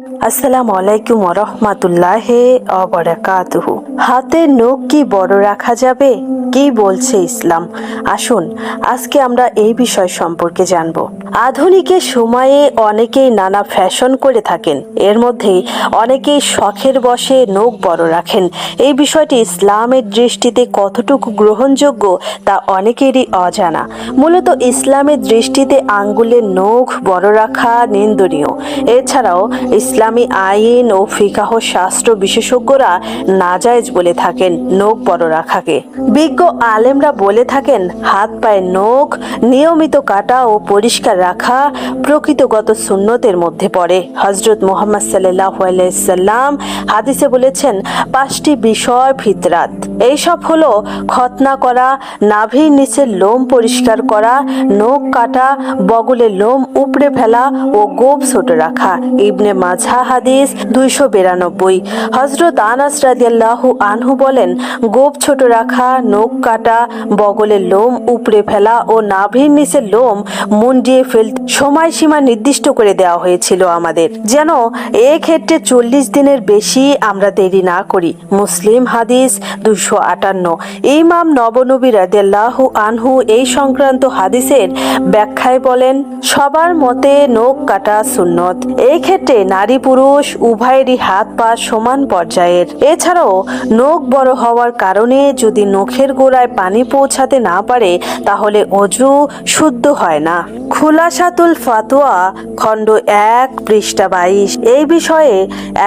Mm-hmm. আসসালামু আলাইকুম রহমাতুল্লাহ অবরাকাতুহু হাতের নখ কি বড় রাখা যাবে? কি বলছে ইসলাম? আসুন, আজকে আমরা এই বিষয় সম্পর্কে জানব। আধুনিকের সময়ে অনেকেই নানা ফ্যাশন করে থাকেন। এর মধ্যে অনেকেই শখের বশে নখ বড় রাখেন। এই বিষয়টি ইসলামের দৃষ্টিতে কতটুকু গ্রহণযোগ্য তা অনেকেরই অজানা। মূলত ইসলামের দৃষ্টিতে আঙ্গুলের নখ বড় রাখা নিন্দনীয়। এছাড়াও ইসলামী আইন ও ফিকাহ শাস্ত্র বিশেষজ্ঞরা নাজায়েজ বলে থাকেন নখ বড় রাখাকে। বিজ্ঞ আলেমরা বলে থাকেন, হাত পায়ের নখ, নিয়মিত কাটা ও পরিষ্কার রাখা প্রকৃতগত সুন্নতের মধ্যে পড়ে। হজরত মোহাম্মদ সাল্লাহ সাল্লাম হাদিসে বলেছেন, পাঁচটি বিষয় ফিতরাত। এইসব হলো খতনা করা, নাভির নিচের লোম পরিষ্কার করা, নখ কাটা বগলের লোম উপড়ে ফেলা ও গোপ ছোট রাখা। ইবনে মাঝা হাদিস দুইশো বিরানব্বই। হজরত আনাস রাদিয়াল্লাহু আনহু বলেন, গোপ ছোট রাখা, নখ কাটা, বগলের লোম উপড়ে ফেলা ও নাভির নিচের লোম মুন্ডিয়ে ফেলতে সময়সীমা নির্দিষ্ট করে দেওয়া হয়েছিল আমাদের। যেন এ ক্ষেত্রে চল্লিশ দিনের বেশি আমরা দেরি না করি। মুসলিম হাদিস দুশো আটান্ন। ইমাম নবনবী রাদিয়াল্লাহু আনহু এই সংক্রান্ত হাদিসের ব্যাখ্যায় বলেন, সবার মতে নখ কাটা সুন্নত। এই ক্ষেত্রে নারী পুরুষ উভয়েরই হাত পা সমান পর্যায়ের। এছাড়াও নখ বড় হওয়ার কারণে যদি নখের গোড়ায় পানি পৌঁছাতে না পারে, তাহলে অজু শুদ্ধ হয় না। খুলাসাতুল ফাতোয়া, খণ্ড এক, পৃষ্ঠা বাইশ। এই বিষয়ে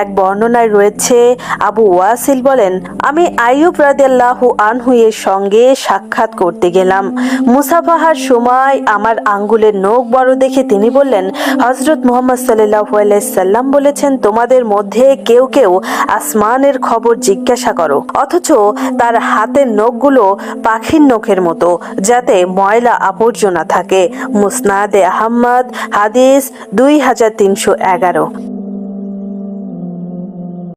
এক বর্ণনায় রয়েছে, আবু ওয়াসিল বলেন, আমি আইয়ুব রাদিয়াল্লাহু আনহুয়ের সঙ্গে সাক্ষাৎ করতে গেলাম। মুসাফাহার সময় আমার আঙ্গুলের নখ বড় দেখে তিনি বললেন হজরত মুহাম্মদ সাল্লাহ সাল্লাম বলেছেন, তোমাদের মধ্যে কেউ কেউ আসমানের খবর জিজ্ঞাসা করো, অথচ তার হাতের নখগুলো পাখির নখের মতো, যাতে ময়লা আবর্জনা থাকে। মুসনাদে আহম্মদ, হাদিস দুই হাজার তিনশো এগারো।